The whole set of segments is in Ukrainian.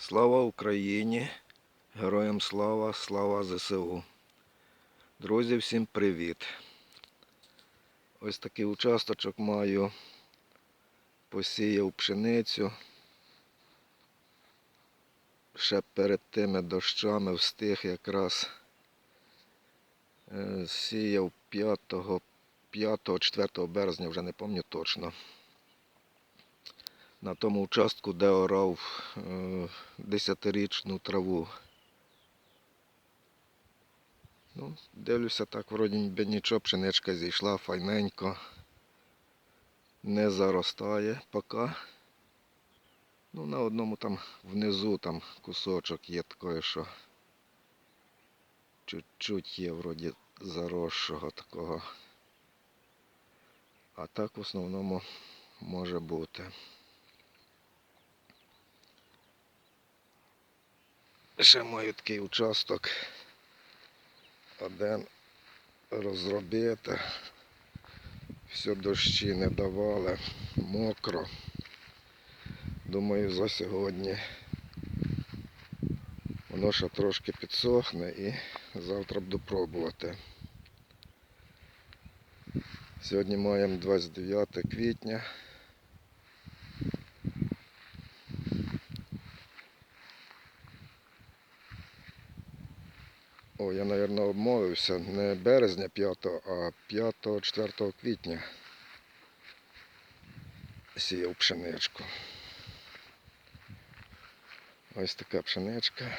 Слава Україні! Героям слава, слава ЗСУ. Друзі, всім привіт! Ось такий участочок маю. Посіяв пшеницю. Ще перед тими дощами встиг якраз е, сіяв 5-4 березня, вже не пам'ятаю точно. На тому участку, де орав е, десятирічну траву. Ну, дивлюся, так вроді ніби нічого, пшеничка зійшла файненько. Не заростає поки. Ну, на одному там внизу там кусочок є такої, що чуть-чуть є вроді заросшого такого. А так в основному може бути. Ще маю такий участок. Один розробити. Все дощі не давали, мокро. Думаю, за сьогодні воно ще трошки підсохне і завтра буду пробувати. Сьогодні маємо 29 квітня. О, я, мабуть, обмовився. Не березня 5, а 5-4 квітня сіяв пшеничку. Ось така пшеничка.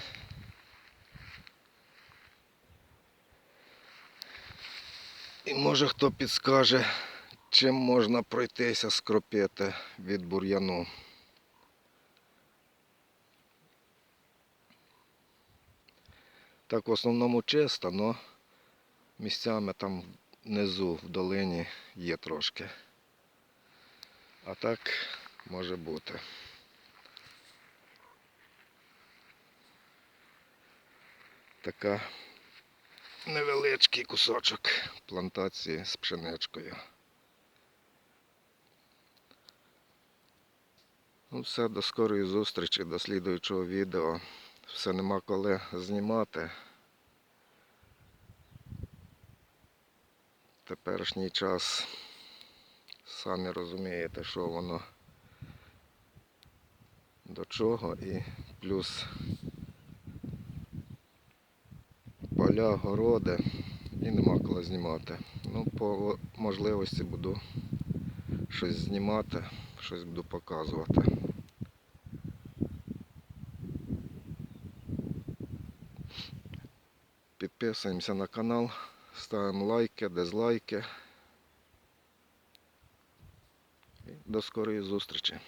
І може хто підскаже, чим можна пройтися скропити від бур'яну. Так в основному чисто, але місцями там внизу в долині є трошки. А так може бути. Така невеличкий кусочок плантації з пшеничкою. Ну все, до скорої зустрічі, до слідуючого відео. Все нема коли знімати. Теперішній час самі розумієте, що воно до чого і плюс поля, городи і нема коли знімати. Ну, по можливості буду щось знімати, щось буду показувати. Підписуємося на канал, ставимо лайки, дизлайки. І до скорої зустрічі.